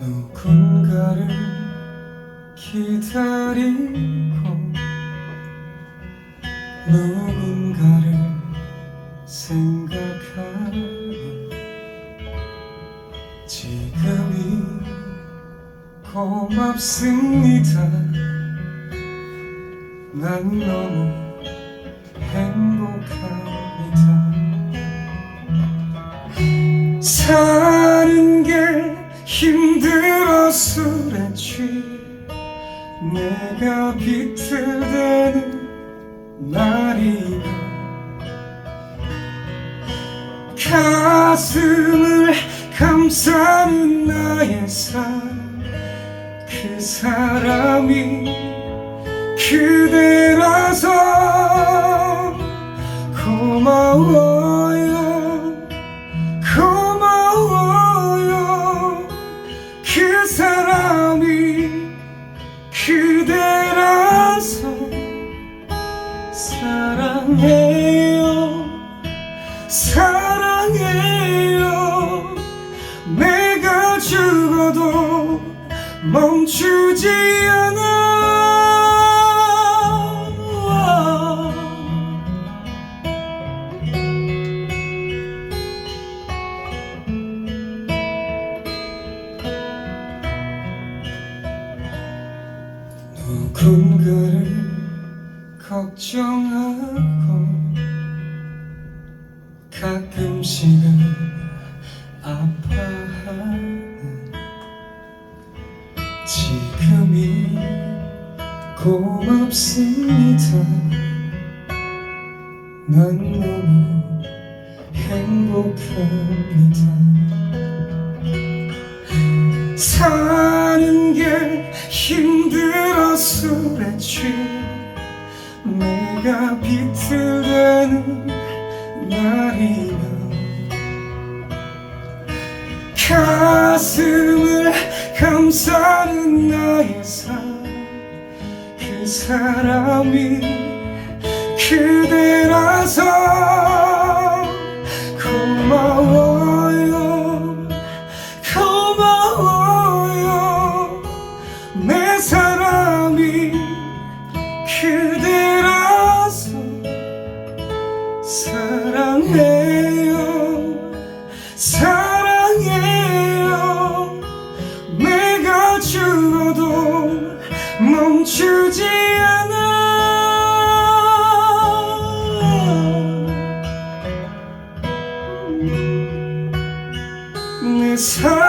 누군가를 기다리고 누군가를 생각하는 지금이 고맙습니다. 난 너무 행복합니다 취 내가 비틀대는 날이면 가슴을 감싸는 나의 삶 그 사람이 그대라서 사랑해요. 사랑해요. 내가 죽어도 멈추지 않아 군가를 걱정하고 가끔씩은 아파하는 지금이 고맙습니다. 난 너무 행복합니다 힘들어 술에 취 내가 비틀대는 날이면 가슴을 감싸는 나의 삶. 그 사람이 그대라서 멈추지 않아. 내사